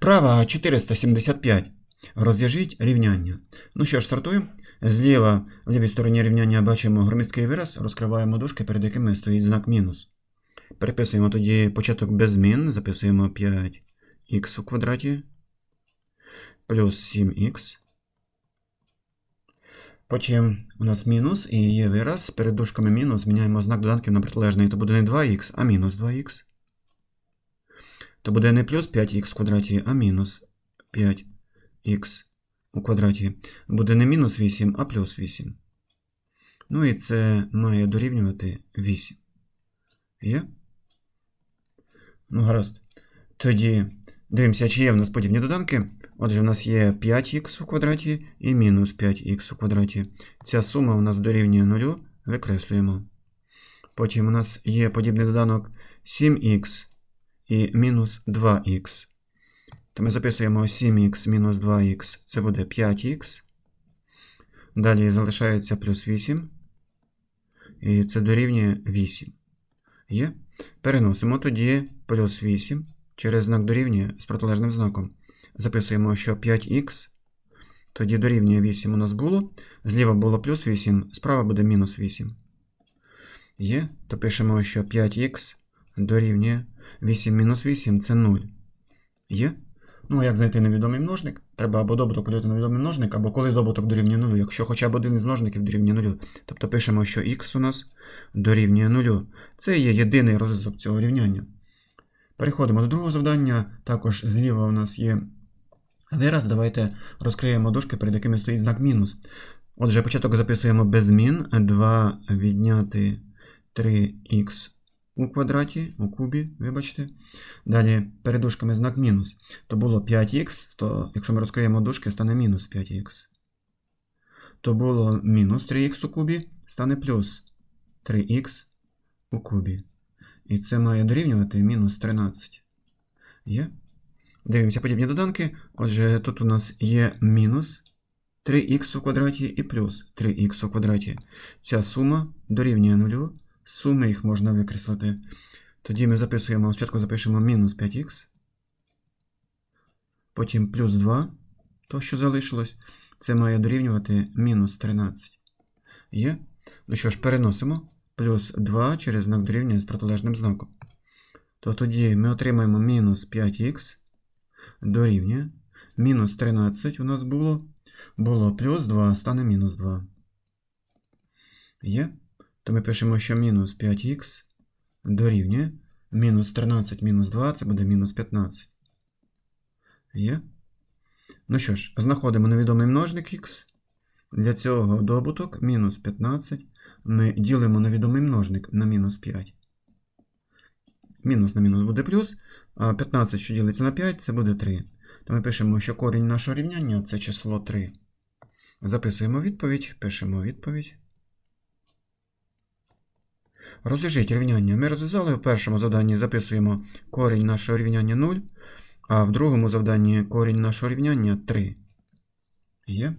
Вправа 475. Розв'яжіть рівняння. Ну що ж, стартуємо. Зліва в лівій стороні рівняння бачимо громісткий вираз, розкриваємо дужки, перед якими стоїть знак мінус. Переписуємо тоді початок без змін, записуємо 5х у квадраті плюс 7х. Потім у нас мінус і є вираз. Перед дужками мінус зміняємо знак доданків на протилежний, то буде не 2х, а мінус 2х. То буде не плюс 5х в квадраті, а мінус 5х у квадраті. Буде не мінус 8, а плюс 8. Ну і це має дорівнювати 8. Є? Ну, гаразд. Тоді дивимося, чи є в нас подібні доданки. Отже, в нас є 5х у квадраті і мінус 5х у квадраті. Ця сума у нас дорівнює 0, викреслюємо. Потім у нас є подібний доданок 7х і мінус 2х. То ми записуємо 7х мінус 2х, це буде 5х. Далі залишається плюс 8. І це дорівнює 8. Є? Переносимо тоді плюс 8 через знак дорівнює з протилежним знаком. Записуємо, що 5х, тоді дорівнює 8 у нас було. Зліва було плюс 8, справа буде мінус 8. Є, то пишемо, що 5х дорівнює 8 мінус 8 це 0. Є? Ну, як знайти невідомий множник? Треба або добуток поділити на невідомий множник, або коли добуток дорівнює 0, якщо хоча б один із множників дорівнює 0. Тобто пишемо, що х у нас дорівнює 0. Це є єдиний розв'язок цього рівняння. Переходимо до другого завдання. Також зліва у нас є вираз. Давайте розкриємо дужки, перед якими стоїть знак мінус. Отже, початок записуємо без змін. 2 відняти 3х у квадраті, у кубі, вибачте. Далі перед дужками знак мінус. То було 5х, то якщо ми розкриємо дужки, стане мінус 5х. То було мінус 3х у кубі, стане плюс 3х у кубі. І це має дорівнювати мінус 13. Є? Дивимося подібні доданки. Отже, тут у нас є мінус 3х у квадраті і плюс 3х у квадраті. Ця сума дорівнює 0. Суми їх можна викреслити. Тоді ми записуємо, спочатку запишемо мінус 5х. Потім плюс 2, то, що залишилось. Це має дорівнювати мінус 13. Є? Ну що ж, переносимо плюс 2 через знак дорівнює з протилежним знаком. То тоді ми отримаємо мінус 5х дорівнює. Мінус 13 у нас було. Було плюс 2, стане мінус 2. Є? То ми пишемо, що мінус 5х дорівнює. Мінус 13 мінус 2 це буде мінус 15. Є? Ну що ж, знаходимо невідомий множник х. Для цього добуток мінус 15. Ми ділимо невідомий множник на мінус 5. Мінус на мінус буде плюс. А 15, що ділиться на 5, це буде 3. То ми пишемо, що корінь нашого рівняння це число 3. Записуємо відповідь, пишемо відповідь. Розв'яжіть рівняння. Ми розв'язали в першому завданні записуємо корінь нашого рівняння 0, а в другому завданні корінь нашого рівняння 3. Є?